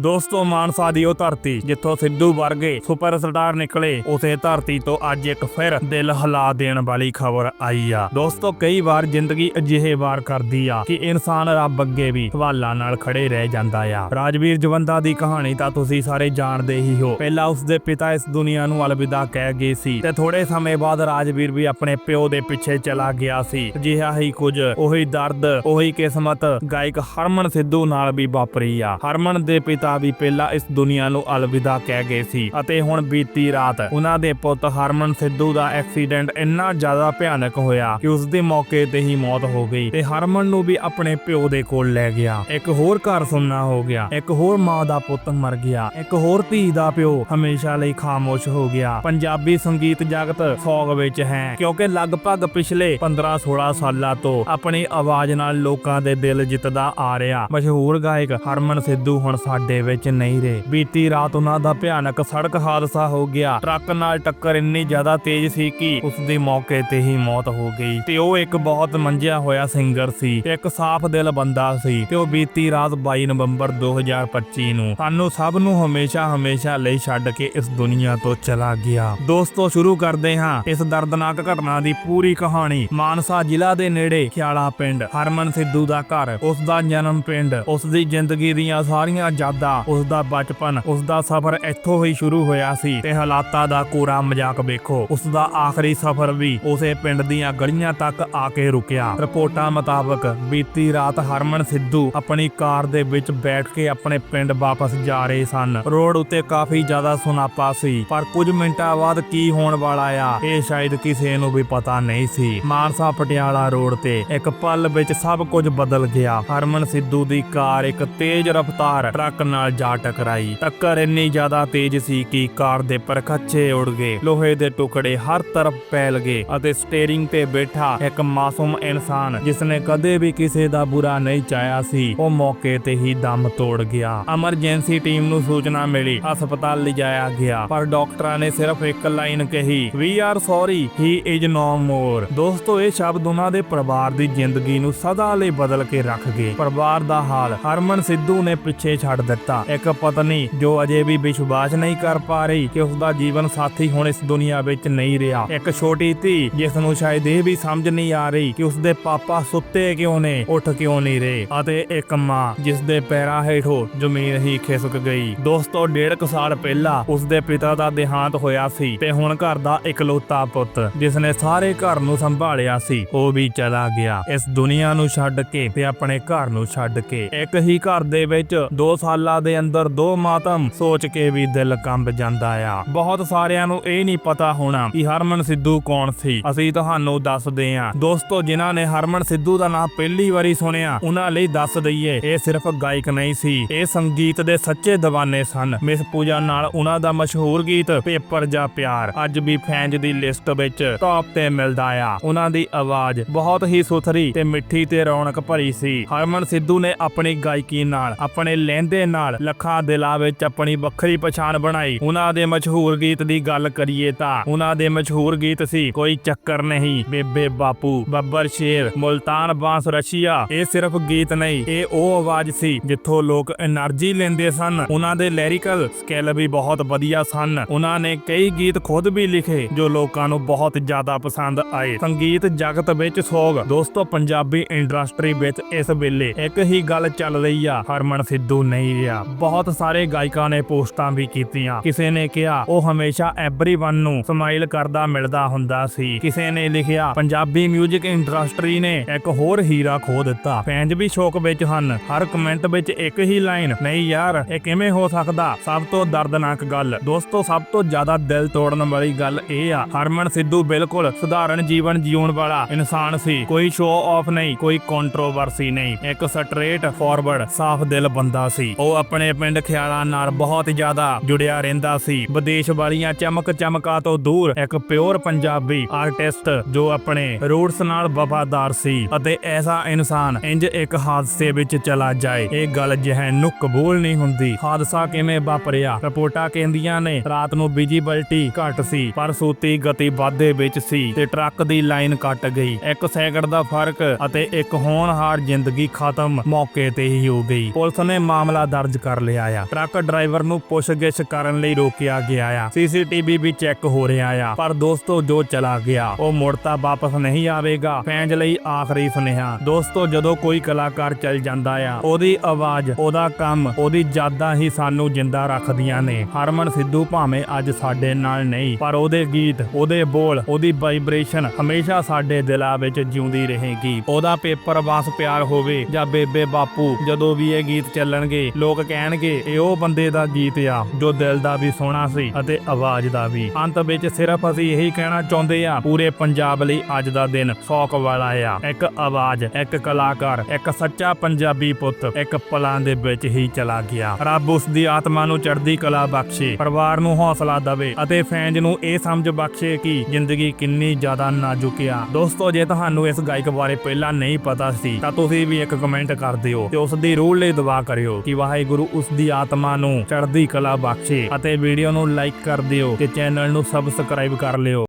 ਦੋਸਤੋ, ਮਾਨਸਾ ਦੀ ਉਹ ਧਰਤੀ, ਜਿੱਥੋਂ ਸਿੱਧੂ ਵਰਗੇ ਸੁਪਰਸਟਾਰ ਨਿਕਲੇ, ਉਸੇ ਧਰਤੀ ਤੋਂ ਅੱਜ ਇੱਕ ਫਿਰ ਦਿਲ ਹਿਲਾ ਦੇਣ ਵਾਲੀ ਖਬਰ ਆਈ ਆ। ਦੋਸਤੋ, ਕਈ ਵਾਰ ਜ਼ਿੰਦਗੀ ਅਜਿਹੇ ਵਾਰ ਕਰਦੀ ਆ ਕਿ ਇਨਸਾਨ ਰੱਬ ਅੱਗੇ ਵੀ ਸਵਾਲਾਂ ਨਾਲ ਖੜੇ ਰਹਿ ਜਾਂਦਾ ਆ। ਰਾਜਵੀਰ ਜਵੰਦਾ ਦੀ ਕਹਾਣੀ ਤਾਂ ਤੁਸੀਂ ਸਾਰੇ ਜਾਣਦੇ ਹੀ ਹੋ। ਪਹਿਲਾਂ ਉਸਦੇ ਪਿਤਾ ਇਸ ਦੁਨੀਆ ਨੂੰ ਅਲਵਿਦਾ ਕਹਿ ਗਏ ਸੀ ਤੇ ਥੋੜੇ ਸਮੇਂ ਬਾਅਦ ਰਾਜਵੀਰ ਵੀ ਆਪਣੇ ਪਿਓ ਦੇ ਪਿੱਛੇ ਚਲਾ ਗਿਆ ਸੀ। ਅਜਿਹਾ ਹੀ ਕੁਝ ਉਹੀ ਦਰਦ, ਉਹੀ ਕਿਸਮਤ ਗਾਇਕ ਹਰਮਨ ਸਿੱਧੂ ਨਾਲ ਵੀ ਵਾਪਰੀ ਆ। ਹਰਮਨ ਦੇ ਪਿਤਾ ਵੀ ਪਹਿਲਾਂ ਇਸ ਦੁਨੀਆ ਨੂੰ ਅਲਵਿਦਾ ਕਹਿ ਗਏ ਸੀ ਅਤੇ ਹੁਣ ਬੀਤੀ ਰਾਤ ਉਹਨਾਂ ਦੇ ਪੁੱਤ ਹਰਮਨ ਸਿੱਧੂ ਦਾ ਐਕਸੀਡੈਂਟ ਇੰਨਾ ਜ਼ਿਆਦਾ ਭਿਆਨਕ ਹੋਇਆ ਕਿ ਉਸ ਦੇ ਮੌਕੇ ਤੇ ਹੀ ਮੌਤ ਹੋ ਗਈ ਤੇ ਹਰਮਨ ਨੂੰ ਵੀ ਆਪਣੇ ਪਿਓ ਦੇ ਕੋਲ ਲੈ ਗਿਆ। ਇੱਕ ਹੋਰ ਘਰ ਸੁੰਨਾ ਹੋ ਗਿਆ। ਇੱਕ ਹੋਰ ਮਾਂ ਦਾ ਪੁੱਤ ਮਰ ਗਿਆ। ਇੱਕ ਹੋਰ ਧੀ ਦਾ ਪਿਓ ਹਮੇਸ਼ਾ ਲਈ ਖਾਮੋਸ਼ ਹੋ ਗਿਆ। ਪੰਜਾਬੀ ਸੰਗੀਤ ਜਗਤ ਸੋਗ ਵਿੱਚ ਹੈ ਕਿਉਂਕਿ ਲਗਭਗ ਪਿਛਲੇ 15-16 ਸਾਲਾਂ ਤੋਂ ਆਪਣੀ ਆਵਾਜ਼ ਨਾਲ ਲੋਕਾਂ ਦੇ ਦਿਲ ਜਿੱਤਦਾ ਆ ਰਿਹਾ। ਮਸ਼ਹੂਰ ਗਾਇਕ ਹਰਮਨ ਸਿੱਧੂ ਹੁਣ ਸਾਡੇ ਵਿੱਚ ਨਹੀਂ ਰਹੇ। ਬੀਤੀ ਰਾਤ ਉਹਨਾਂ ਦਾ ਭਿਆਨਕ ਸੜਕ ਹਾਦਸਾ ਹੋ ਗਿਆ। ਟਰੱਕ ਨਾਲ ਟੱਕਰ ਇੰਨੀ ਜ਼ਿਆਦਾ ਤੇਜ਼ ਸੀ ਕਿ ਉਸ ਦੀ ਮੌਕੇ ਤੇ ਹੀ ਮੌਤ ਹੋ ਗਈ ਤੇ ਉਹ ਇੱਕ ਬਹੁਤ ਮੰਜਿਆ ਹੋਇਆ ਸਿੰਗਰ ਸੀ ਤੇ ਇੱਕ ਸਾਫ਼ ਦਿਲ ਬੰਦਾ ਸੀ ਤੇ ਉਹ ਬੀਤੀ ਰਾਤ 22 ਨਵੰਬਰ 2025 ਨੂੰ ਸਾਨੂੰ ਸਭ ਨੂੰ ਹਮੇਸ਼ਾ ਹਮੇਸ਼ਾ ਲਈ ਛੱਡ ਕੇ ਇਸ ਦੁਨੀਆ ਤੋਂ ਚਲਾ ਗਿਆ। ਦੋਸਤੋ, ਸ਼ੁਰੂ ਕਰਦੇ ਹਾਂ ਇਸ ਦਰਦਨਾਕ ਘਟਨਾ ਦੀ ਪੂਰੀ ਕਹਾਣੀ। ਮਾਨਸਾ ਜ਼ਿਲ੍ਹਾ ਦੇ ਨੇੜੇ ਖਿਆਲਾ ਪਿੰਡ ਹਰਮਨ ਸਿੱਧੂ ਦਾ ਘਰ। ਉਸ ਦਾ ਜਨਮ ਪਿੰਡ, ਉਸ ਦੀ ਜ਼ਿੰਦਗੀ ਦੀਆਂ ਸਾਰੀਆਂ ਯਾਦਾਂ ਉਸ ਦਾ ਬਚਪਨ ਉਸ ਦਾ ਸਫ਼ਰ ਇੱਥੋਂ ਹੀ ਸ਼ੁਰੂ ਹੋਇਆ ਸੀ ਤੇ ਹਾਲਾਤਾਂ ਦਾ ਕੋਰਾ ਮਜ਼ਾਕ ਵੇਖੋ। ਉਸ ਦਾ ਆਖਰੀ ਸਫ਼ਰ ਵੀ ਉਸੇ ਪਿੰਡ ਦੀਆਂ ਗਲੀਆਂ ਤੱਕ ਆ ਕੇ ਰੁਕਿਆ। ਰਿਪੋਰਟਾਂ ਮੁਤਾਬਕ ਬੀਤੀ ਰਾਤ ਹਰਮਨ ਸਿੱਧੂ ਆਪਣੀ ਕਾਰ ਦੇ ਵਿੱਚ ਬੈਠ ਕੇ ਆਪਣੇ ਪਿੰਡ ਵਾਪਸ ਜਾ ਰਹੇ ਸਨ। ਰੋਡ ਉੱਤੇ ਕਾਫੀ ਜ਼ਿਆਦਾ ਸੁਨਾਪਾ ਸੀ, ਪਰ ਕੁਝ ਮਿੰਟਾਂ ਬਾਅਦ ਕੀ ਹੋਣ ਵਾਲਾ ਆ, ਇਹ ਸ਼ਾਇਦ ਕਿਸੇ ਨੂੰ ਵੀ ਪਤਾ ਨਹੀਂ ਸੀ। ਮਾਨਸਾ ਪਟਿਆਲਾ ਰੋਡ ਤੇ ਇੱਕ ਪਲ ਵਿੱਚ ਸਭ ਕੁਝ ਬਦਲ ਗਿਆ। ਹਰਮਨ ਸਿੱਧੂ ਦੀ ਕਾਰ ਇੱਕ ਤੇਜ਼ ਰਫ਼ਤਾਰ ਟਰੱਕ ਨਾਲ ਜਾ ਟਕਰਾਈ। ਟੱਕਰ ਇੰਨੀ ਜ਼ਿਆਦਾ ਤੇਜ਼ ਸੀ ਕਿ ਕਾਰ ਦੇ ਪਰਖੱਚੇ ਉੜ ਗਏ। ਲੋਹੇ ਦੇ ਟੁਕੜੇ ਹਰ ਤਰਫ ਫੈਲ ਗਏ ਅਤੇ ਸਟੀਅਰਿੰਗ ਤੇ ਬੈਠਾ ਇੱਕ ਮਾਸੂਮ ਇਨਸਾਨ, ਜਿਸਨੇ ਕਦੇ ਵੀ ਕਿਸੇ ਦਾ ਬੁਰਾ ਨਹੀਂ ਚਾਹਿਆ ਸੀ, ਉਹ ਮੌਕੇ ਤੇ ਹੀ ਦਮ ਤੋੜ ਗਿਆ। ਐਮਰਜੈਂਸੀ ਟੀਮ ਨੂੰ ਸੂਚਨਾ ਮਿਲੀ, ਹਸਪਤਾਲ ਲਿਜਾਇਆ ਗਿਆ, ਪਰ ਡਾਕਟਰਾਂ ਨੇ ਸਿਰਫ ਇੱਕ ਲਾਈਨ ਕਹੀ we are sorry he is no more ਦੋਸਤੋ, ਇਹ ਸ਼ਬਦ ਉਹਨਾਂ ਦੇ ਪਰਿਵਾਰ ਦੀ ਜ਼ਿੰਦਗੀ ਨੂੰ ਸਦਾ ਲਈ ਬਦਲ ਕੇ ਰੱਖ ਗਏ। ਪਰਿਵਾਰ ਦਾ ਹਾਲ ਹਰਮਨ ਸਿੱਧੂ ਨੇ ਪਿੱਛੇ ਛੱਡ ਦਿੱਤਾ। ਇੱਕ ਪਤਨੀ ਜੋ ਅਜੇ ਵੀ ਵਿਸ਼ਵਾਸ ਨਹੀਂ ਕਰ ਪਾ ਰਹੀ ਕਿ ਉਸ ਦਾ ਜੀਵਨ ਸਾਥੀ ਹੁਣ ਇਸ ਦੁਨੀਆ ਵਿੱਚ ਨਹੀਂ ਰਿਹਾ। ਇੱਕ ਛੋਟੀ ਧੀ ਜਿਸ ਨੂੰ ਸ਼ਾਇਦ ਇਹ ਵੀ ਸਮਝ ਨਹੀਂ ਆ ਰਹੀ ਕਿ ਉਸ ਦੇ ਪਾਪਾ ਸੁੱਤੇ ਕਿਉਂ ਨੇ, ਉੱਠ ਕਿਉਂ ਨਹੀਂ ਰਹੇ ਅਤੇ ਇੱਕ ਮਾਂ ਜਿਸ ਦੇ ਪੈਰਾਂ ਹੇਠੋਂ ਜ਼ਮੀਨ ਹੀ ਖਿਸਕ ਗਈ। ਦੋਸਤੋ, ਡੇਢ ਕੁ ਸਾਲ ਪਹਿਲਾਂ ਉਸ ਦੇ ਪਿਤਾ ਦਾ ਦੇਹਾਂਤ ਹੋਇਆ ਸੀ ਤੇ ਹੁਣ ਘਰ ਦਾ ਇਕਲੌਤਾ ਪੁੱਤ ਜਿਸ ਨੇ ਸਾਰੇ ਘਰ ਨੂੰ ਸੰਭਾਲਿਆ ਸੀ, ਉਹ ਵੀ ਚਲਾ ਗਿਆ। ਇਸ ਦੁਨੀਆ ਨੂੰ ਛੱਡ ਕੇ ਤੇ ਆਪਣੇ ਘਰ ਨੂੰ ਛੱਡ ਕੇ। ਇੱਕ ਹੀ ਘਰ ਦੇ ਵਿੱਚ 2 ਸਾਲਾਂ ਦੇ ਅੰਦਰ ਦੋ ਮਾਤਮ ਸੋਚ ਕੇ ਵੀ ਦਿਲ ਕੰਬ ਜਾਂਦਾ ਆ। ਬਹੁਤ ਸਾਰਿਆਂ ਨੂੰ ਇਹ ਨਹੀਂ ਪਤਾ ਹੋਣਾ ਕਿ ਹਰਮਨ ਸਿੱਧੂ ਕੌਣ ਸੀ। ਅਸੀਂ ਤੁਹਾਨੂੰ ਦੱਸਦੇ ਹਾਂ। ਦੋਸਤੋ, ਜਿਨ੍ਹਾਂ ਨੇ ਹਰਮਨ ਸਿੱਧੂ ਦਾ ਨਾਮ ਪਹਿਲੀ ਵਾਰੀ ਸੁਣਿਆ, ਉਹਨਾਂ ਲਈ ਦੱਸ ਦਈਏ, ਇਹ ਸਿਰਫ ਗਾਇਕ ਨਹੀਂ ਸੀ। ਇਹ ਸੰਗੀਤ ਦੇ ਸੱਚੇ دیਵਾਨੇ ਸਨ। ਮਿਸ ਪੂਜਾ ਨਾਲ ਉਹਨਾਂ ਦਾ ਮਸ਼ਹੂਰ ਗੀਤ ਪੇਪਰ ਜਾਂ ਪਿਆਰ ਅੱਜ ਵੀ ਫੈਨਜ਼ ਦੀ ਲਿਸਟ ਵਿੱਚ ਟੌਪ ਤੇ ਮਿਲਦਾ ਆ। ਉਹਨਾਂ ਦੀ ਆਵਾਜ਼ ਬਹੁਤ ਹੀ ਸੁਥਰੀ ਤੇ ਮਿੱਠੀ ਤੇ ਰੌਣਕ ਭਰੀ ਸੀ। ਹਰਮਨ ਸਿੱਧੂ ਨੇ ਆਪਣੀ ਗਾਇਕੀ ਨਾਲ ਆਪਣੇ ਲਹਿੰਦੇ ਨਾਲ ਲੱਖਾਂ ਦਿਲਾਂ ਵਿੱਚ ਆਪਣੀ ਵੱਖਰੀ ਪਛਾਣ ਬਣਾਈ। ਉਹਨਾਂ ਦੇ ਮਸ਼ਹੂਰ ਗੀਤ ਦੀ ਗੱਲ ਕਰੀਏ ਤਾਂ ਉਹਨਾਂ ਦੇ ਮਸ਼ਹੂਰ ਗੀਤ ਸੀ, ਕੋਈ ਚੱਕਰ ਨਹੀਂ, ਬੇਬੇ ਬਾਪੂ, ਬੱਬਰ ਸ਼ੇਰ, ਮੁਲਤਾਨ ਬਾਂਸ ਰਸ਼ੀਆ। ਇਹ ਸਿਰਫ ਗੀਤ ਨਹੀਂ, ਇਹ ਉਹ ਆਵਾਜ਼ ਸੀ ਜਿੱਥੋਂ ਲੋਕ એનર્ਜੀ ਲੈਂਦੇ ਸਨ। ਉਹਨਾਂ ਦੇ ਲਿਰਿਕਲ ਸਕਿੱਲ ਵੀ ਬਹੁਤ ਵਧੀਆ ਸਨ। ਉਹਨਾਂ ਨੇ ਕਈ ਗੀਤ ਖੁਦ ਵੀ ਲਿਖੇ, ਜੋ ਲੋਕਾਂ ਨੂੰ ਬਹੁਤ ਜ਼ਿਆਦਾ ਪਸੰਦ ਆਏ। ਸੰਗੀਤ ਜਗਤ ਵਿੱਚ ਸੋਗ। ਦੋਸਤੋ, ਪੰਜਾਬੀ ਇੰਡਸਟਰੀ ਵਿੱਚ ਇਸ ਵੇਲੇ ਇੱਕ ਹੀ ਗੱਲ ਚੱਲ ਰਹੀ ਆ, ਹਰਮਨ ਸਿੱਧੂ ਨਹੀਂ ਬਹੁਤ ਸਾਰੇ ਗਾਇਕਾਂ ਨੇ ਪੋਸਟਾਂ ਵੀ ਕੀਤੀਆਂ। ਕਿਸੇ ਨੇ ਕਿਹਾ, ਉਹ ਹਮੇਸ਼ਾ ਐਵਰੀਵਨ ਨੂੰ ਸਮਾਈਲ ਕਰਦਾ ਮਿਲਦਾ ਹੁੰਦਾ ਸੀ। ਕਿਸੇ ਨੇ ਲਿਖਿਆ, ਪੰਜਾਬੀ 뮤직 ਇੰਡਸਟਰੀ ਨੇ ਇੱਕ ਹੋਰ ਹੀਰਾ ਖੋ ਦਿੱਤਾ। ਫੈਨਸ ਵੀ ਸ਼ੌਕ ਵਿੱਚ ਹਨ। ਹਰ ਕਮੈਂਟ ਵਿੱਚ ਇੱਕ ਹੀ ਲਾਈਨ ਨਹੀਂ ਯਾਰ, ਇਹ ਕਿਵੇਂ ਹੋ ਸਕਦਾ? ਸਭ ਤੋਂ ਦਰਦਨਾਕ ਗੱਲ। ਦੋਸਤੋ, ਸਭ ਤੋਂ ਜ਼ਿਆਦਾ ਦਿਲ ਤੋੜਨ ਵਾਲੀ ਗੱਲ ਇਹ ਆ। ਹਰਮਨ ਸਿੱਧੂ ਬਿਲਕੁਲ ਸਧਾਰਨ ਜੀਵਨ ਜਿਉਣ ਵਾਲਾ ਇਨਸਾਨ ਸੀ। ਕੋਈ ਸ਼ੋਅ ਆਫ ਨਹੀਂ, ਕੋਈ ਕੰਟਰੋਵਰਸੀ ਨਹੀਂ। ਇੱਕ ਸਟ੍ਰੇਟ ਫਾਰਵਰਡ ਸਾਫ਼ ਦਿਲ ਬੰਦਾ ਸੀ। ਉਹ ਆਪਣੇ ਪਿੰਡ ਖਿਆਲਾਂ ਨਾਲ ਬਹੁਤ ਜ਼ਿਆਦਾ ਜੁੜਿਆ ਰਹਿੰਦਾ ਸੀ। ਵਿਦੇਸ਼ ਵਾਲੀਆਂ ਚਮਕ ਚਮਕਾ ਤੋਂ ਦੂਰ ਇੱਕ ਪਿਓਰ ਪੰਜਾਬੀ ਆਰਟਿਸਟ ਜੋ ਆਪਣੇ ਰੂਟਸ ਨਾਲ ਵਫਾਦਾਰ ਸੀ ਅਤੇ ਐਸਾ ਇਨਸਾਨ ਇੰਜ ਇੱਕ ਹਾਦਸੇ ਵਿੱਚ ਚਲਾ ਜਾਏ। ਇਹ ਗੱਲ ਜਿਹੇ ਨੂੰ ਕਬੂਲ ਨਹੀਂ ਹੁੰਦੀ। ਹਾਦਸਾ ਕਿਵੇਂ ਵਾਪਰਿਆ? ਰਿਪੋਰਟਾਂ ਕਹਿੰਦੀਆਂ ਨੇ, ਰਾਤ ਨੂੰ ਵਿਜੀਬਿਲਟੀ ਘੱਟ ਸੀ, ਪਰ ਸੂਤੀ ਗਤੀ ਵਾਧੇ ਵਿੱਚ ਸੀ ਤੇ ਟਰੱਕ ਦੀ ਲਾਈਨ ਕੱਟ ਗਈ। ਇੱਕ ਸੈਕਿੰਡ ਦਾ ਫ਼ਰਕ ਅਤੇ ਇੱਕ ਹੋਣਹਾਰ ਜ਼ਿੰਦਗੀ ਖਤਮ ਮੌਕੇ ਤੇ ਹੀ ਹੋ ਗਈ। ਪੁਲਿਸ ਨੇ ਮਾਮਲਾ ਦਰਜ ਦਰਜ ਕਰ ਲਿਆ ਆ। ਟਰੱਕ ਡਰਾਈਵਰ ਨੂੰ ਪੁੱਛਗਿੱਛ ਕਰਨ ਲਈ ਰੋਕਿਆ ਗਿਆ ਆ। ਸੀਸੀਟੀਵੀ ਵੀ ਚੈੱਕ ਹੋ ਰਿਹਾ ਆ। ਪਰ ਦੋਸਤੋ, ਜੋ ਚਲਾ ਗਿਆ, ਉਹ ਮੁੜ ਵਾਪਸ ਨਹੀਂ ਆਵੇਗਾ। ਫੈਨਸ ਲਈ ਆਖਰੀ ਸੁਨੇਹਾ। ਦੋਸਤੋ, ਜਦੋਂ ਕੋਈ ਕਲਾਕਾਰ ਚੱਲ ਜਾਂਦਾ ਆ, ਉਹਦੀ ਆਵਾਜ਼, ਉਹਦਾ ਕੰਮ, ਉਹਦੀ ਯਾਦਾਂ ਹੀ ਸਾਨੂੰ ਜਿੰਦਾ ਰੱਖਦੀਆਂ ਨੇ। ਹਰਮਨ ਸਿੱਧੂ ਭਾਵੇਂ ਅੱਜ ਸਾਡੇ ਨਾਲ ਨਹੀਂ, ਪਰ ਉਹਦੇ ਗੀਤ, ਉਹਦੇ ਬੋਲ, ਉਹਦੀ ਵਾਈਬ੍ਰੇਸ਼ਨ ਹਮੇਸ਼ਾ ਸਾਡੇ ਦਿਲਾਂ ਵਿੱਚ ਜਿਉਂਦੀ ਰਹੇਗੀ। ਉਹਦਾ ਪੇਪਰ ਵਾਸ ਪਿਆਰ ਹੋਵੇ ਜਾਂ ਬੇਬੇ ਬਾਪੂ, ਜਦੋਂ ਵੀ ਇਹ ਗੀਤ ਚੱਲਣਗੇ ਲੋਕ ਕਹਿਣਗੇ, ਇਹ ਉਹ ਬੰਦੇ ਦਾ ਗੀਤ ਆ, ਜੋ ਦਿਲ ਦਾ ਵੀ ਸੋਹਣਾ ਸੀ ਅਤੇ ਆਵਾਜ਼ ਦਾ ਵੀ। ਅੰਤ ਵਿੱਚ ਸਿਰਫ ਅਸੀਂ ਇਹੀ ਕਹਿਣਾ ਚਾਹੁੰਦੇ ਆ, ਪੂਰੇ ਪੰਜਾਬ ਲਈ ਅੱਜ ਦਾ ਦਿਨ ਸੌਕ ਵਾਲਾ ਆ। ਇੱਕ ਆਵਾਜ਼, ਇੱਕ ਕਲਾਕਾਰ, ਇੱਕ ਸੱਚਾ ਪੰਜਾਬੀ ਪੁੱਤ, ਇੱਕ ਪਲਾਂ ਦੇ ਵਿੱਚ ਹੀ ਚਲਾ ਗਿਆ। ਰੱਬ ਉਸ ਦੀ ਆਤਮਾ ਨੂੰ ਚੜ੍ਹਦੀ ਕਲਾ ਬਖਸ਼ੇ, ਪਰਿਵਾਰ ਨੂੰ ਹੌਸਲਾ ਦੇਵੇ ਅਤੇ ਫੈਨਜ਼ ਨੂੰ ਇਹ ਸਮਝ ਬਖਸ਼ੇ ਕਿ ਜ਼ਿੰਦਗੀ ਕਿੰਨੀ ਜ਼ਿਆਦਾ ਨਾਜ਼ੁਕ ਆ। ਦੋਸਤੋ, ਜੇ ਤੁਹਾਨੂੰ ਇਸ ਗਾਇਕ ਬਾਰੇ ਪਹਿਲਾਂ ਨਹੀਂ ਪਤਾ ਸੀ, ਤਾਂ ਤੁਸੀਂ ਵੀ ਇੱਕ ਕਮੈਂਟ ਕਰ ਦਿਓ ਤੇ ਉਸ ਦੀ ਰੂਹ ਲਈ ਦੁਆ ਕਰਿਓ ਕਿ ਵਾਹਿਗੁਰੂ ਉਸ ਦੀ ਆਤਮਾ ਨੂੰ ਚੜ੍ਹਦੀ ਕਲਾ ਬਖਸ਼ੇ ਅਤੇ ਵੀਡੀਓ ਨੂੰ ਲਾਈਕ ਕਰ ਦਿਓ ਤੇ ਚੈਨਲ ਨੂੰ ਸਬਸਕ੍ਰਾਈਬ ਕਰ ਲਿਓ।